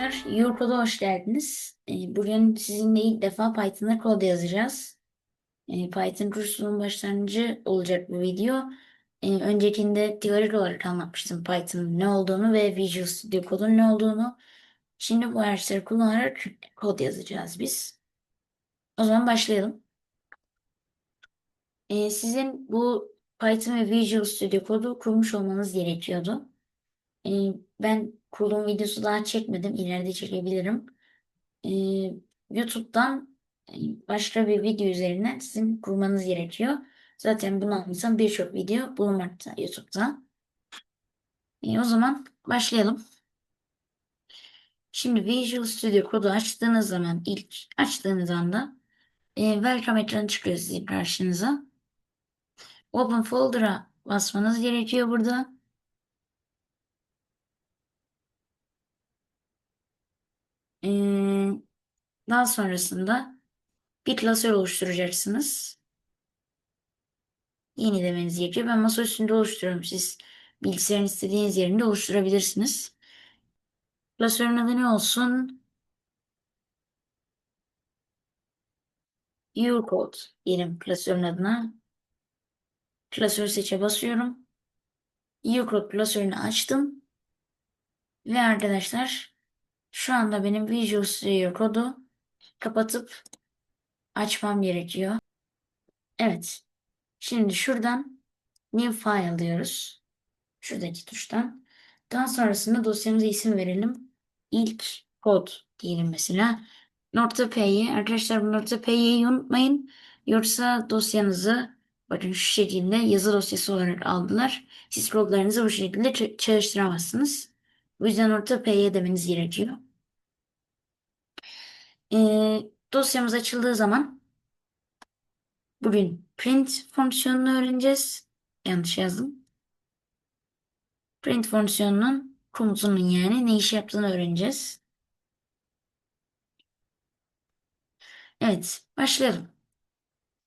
arkadaşlar. Eurocode'a hoş geldiniz. Ee, Bugün sizinle ilk defa Python'da kod yazacağız. Ee, Python kursunun başlangıcı olacak bu video. Ee, Öncekinde teorik olarak anlatmıştım Python'ın ne olduğunu ve Visual Studio Code'un ne olduğunu. Şimdi bu araçları kullanarak kod yazacağız biz. O zaman başlayalım. Sizin bu Python ve Visual Studio Code'u kurmuş olmanız gerekiyordu. Ben kurulum videosu daha çekmedim. İleride çekebilirim. YouTube'dan e, başka bir video üzerinden sizin kurmanız gerekiyor. Zaten bunu anlatan birçok video bulunmakta YouTube'da. Ee, o zaman başlayalım. Şimdi Visual Studio Code'u açtığınız zaman ilk açtığınız anda e, Welcome ekranı çıkıyor sizin karşınıza. Open Folder'a basmanız gerekiyor burada. Daha sonrasında bir klasör oluşturacaksınız. Yeni demeniz gerekiyor. Ben masa üstünde oluşturuyorum. Siz bilgisayarın istediğiniz yerinde oluşturabilirsiniz. Klasörün adı ne olsun? Ucode diyelim klasörün adına. Klasör seçe basıyorum. Ucode klasörünü açtım. Ve arkadaşlar şu anda benim Visual Studio Code'u kapatıp açmam gerekiyor. Evet. Şimdi şuradan New File diyoruz. Şuradaki tuştan. Daha sonrasında dosyamıza isim verelim. İlk kod diyelim mesela. Nokta.p'yi arkadaşlar bu nokta.p'yi unutmayın. Yoksa dosyanızı bakın şu şekilde yazı dosyası olarak aldılar. Siz kodlarınızı bu şekilde çalıştıramazsınız. Bu yüzden nokta.p'ye demeniz gerekiyor. Ee, dosyamız açıldığı zaman bugün print fonksiyonunu öğreneceğiz. Yanlış yazdım. Print fonksiyonunun komutunun yani ne iş yaptığını öğreneceğiz. Evet, başlayalım.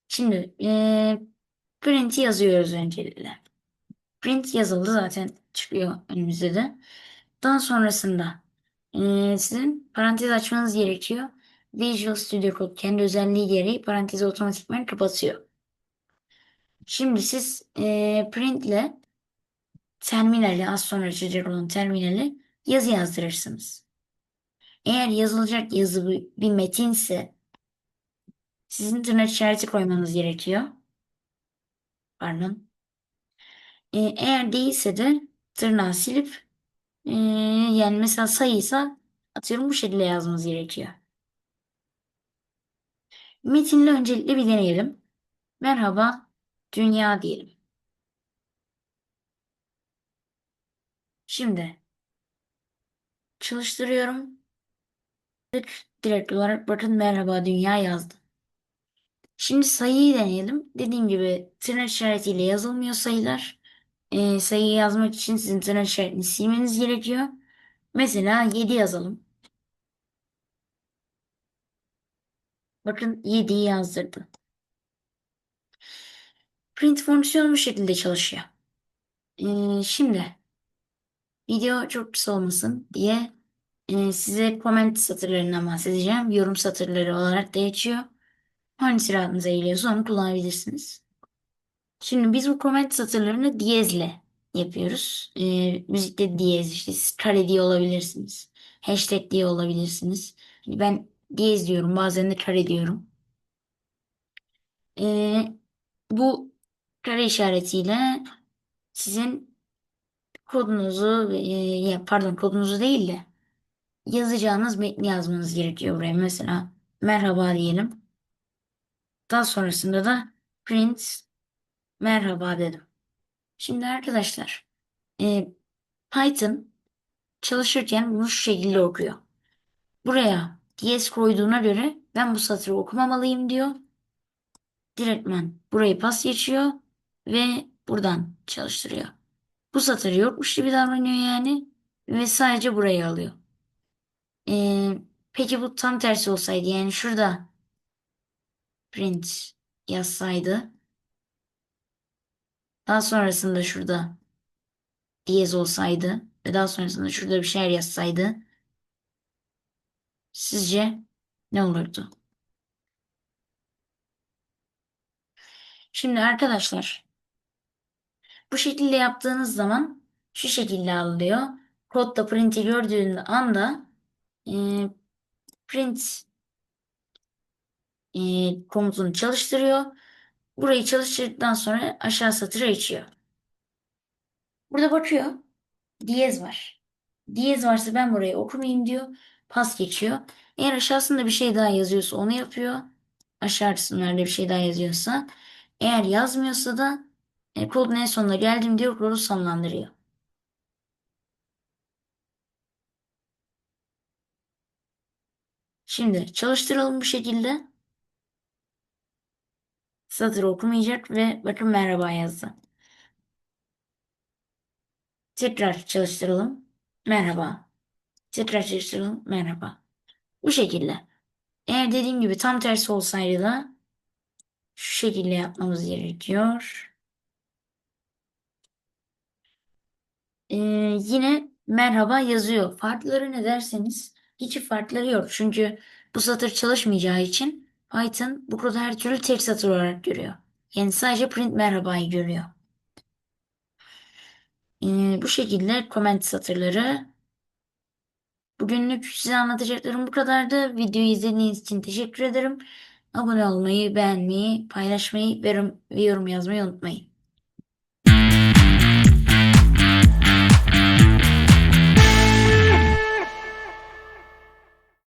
Şimdi eee print yazıyoruz öncelikle. Print yazıldı zaten çıkıyor önümüzde de. Daha sonrasında eee, sizin parantez açmanız gerekiyor. Visual Studio Code kendi özelliği gereği parantezi otomatikman kapatıyor. Şimdi siz eee print ile terminali az sonra açacak olan terminali yazı yazdırırsınız. Eğer yazılacak yazı bir, bir metinse sizin tırnak işareti koymanız gerekiyor. Pardon. Ee, eğer değilse de tırnağı silip ee, yani mesela sayıysa atıyorum bu şekilde yazmanız gerekiyor. Metinle öncelikle bir deneyelim. Merhaba dünya diyelim. Şimdi çalıştırıyorum. Direkt olarak bakın merhaba dünya yazdı. Şimdi sayıyı deneyelim. Dediğim gibi tırnak işaretiyle yazılmıyor sayılar. Ee, sayıyı yazmak için sizin tırnak işaretini silmeniz gerekiyor. Mesela 7 yazalım. Bakın 7'yi yazdırdı. Print fonksiyonu bu şekilde çalışıyor. Ee, şimdi video çok kısa olmasın diye e, size comment satırlarından bahsedeceğim. Yorum satırları olarak da geçiyor. Hangisi rahatınıza geliyorsa onu kullanabilirsiniz. Şimdi biz bu comment satırlarını diyezle yapıyoruz. Ee, müzikte diyez işte siz kare diye olabilirsiniz. Hashtag diye olabilirsiniz. Hani ben diyez diyorum bazen de kare diyorum. Ee, bu kare işaretiyle sizin kodunuzu e, pardon kodunuzu değil de yazacağınız metni yazmanız gerekiyor buraya. Mesela merhaba diyelim. Daha sonrasında da print merhaba dedim. Şimdi arkadaşlar e, Python çalışırken bunu şu şekilde okuyor. Buraya DS koyduğuna göre ben bu satırı okumamalıyım diyor. Direktmen burayı pas geçiyor ve buradan çalıştırıyor. Bu satır yokmuş gibi davranıyor yani ve sadece burayı alıyor. Ee, peki bu tam tersi olsaydı yani şurada print yazsaydı daha sonrasında şurada diyez olsaydı ve daha sonrasında şurada bir şeyler yazsaydı Sizce ne olurdu? Şimdi arkadaşlar bu şekilde yaptığınız zaman şu şekilde alınıyor. Kodda print'i gördüğünde anda e, print e, komutunu çalıştırıyor. Burayı çalıştırdıktan sonra aşağı satıra geçiyor. Burada bakıyor. Diyez var. Diyez varsa ben burayı okumayayım diyor. Pas geçiyor. Eğer aşağısında bir şey daha yazıyorsa onu yapıyor. Aşağı kısımlarda bir şey daha yazıyorsa. Eğer yazmıyorsa da e, kodun en sonuna geldim diyor. Kodu sonlandırıyor. Şimdi çalıştıralım bu şekilde. Satır okumayacak ve bakın merhaba yazdı. Tekrar çalıştıralım. Merhaba. Tekrar çalıştıralım. Merhaba. Bu şekilde. Eğer dediğim gibi tam tersi olsaydı da şu şekilde yapmamız gerekiyor. Ee, yine merhaba yazıyor. Farkları ne derseniz hiç farkları yok. Çünkü bu satır çalışmayacağı için Python bu kodu her türlü tek satır olarak görüyor. Yani sadece print merhabayı görüyor. Ee, bu şekilde comment satırları. Bugünlük size anlatacaklarım bu kadardı. Videoyu izlediğiniz için teşekkür ederim. Abone olmayı, beğenmeyi, paylaşmayı ve yorum yazmayı unutmayın.